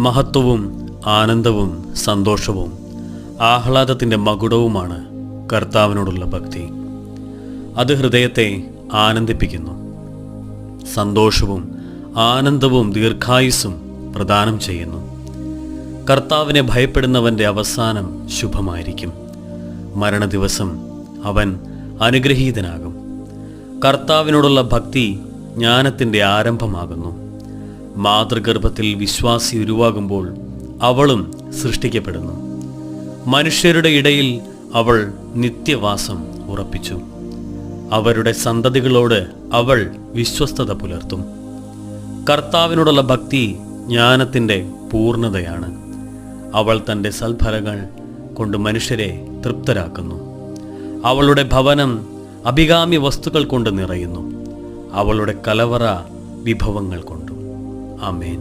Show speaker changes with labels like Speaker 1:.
Speaker 1: മഹത്വവും ആനന്ദവും സന്തോഷവും ആഹ്ലാദത്തിന്റെ മകുടവുമാണ് കർത്താവിനോടുള്ള ഭക്തി. അത് ഹൃദയത്തെ ആനന്ദിപ്പിക്കുന്നു. സന്തോഷവും ആനന്ദവും ദീർഘായുസ്സും പ്രദാനം ചെയ്യുന്നു. കർത്താവിനെ ഭയപ്പെടുന്നവന്റെ അവസാനം ശുഭമായിരിക്കും. മരണദിവസം അവൻ അനുഗ്രഹീതനാകും. കർത്താവിനോടുള്ള ഭക്തി ജ്ഞാനത്തിന്റെ ആരംഭമാകുന്നു. മാതൃഗർഭത്തിൽ വിശ്വാസി ഉരുവാകുമ്പോൾ അവളും സൃഷ്ടിക്കപ്പെടുന്നു. മനുഷ്യരുടെ ഇടയിൽ അവൾ നിത്യവാസം ഉറപ്പിച്ചു. അവരുടെ സന്തതികളോട് അവൾ വിശ്വസ്തത പുലർത്തും. കർത്താവിനോടുള്ള ഭക്തി ജ്ഞാനത്തിന്റെ പൂർണതയാണ് അവൾ തന്റെ സൽഫലങ്ങൾ കൊണ്ട് മനുഷ്യരെ തൃപ്തരാക്കുന്നു. അവളുടെ ഭവനം അഭികാമ്യ വസ്തുക്കൾ കൊണ്ട് നിറയുന്നു. അവളുടെ കലവറ വിഭവങ്ങൾ കൊണ്ടും. Amén.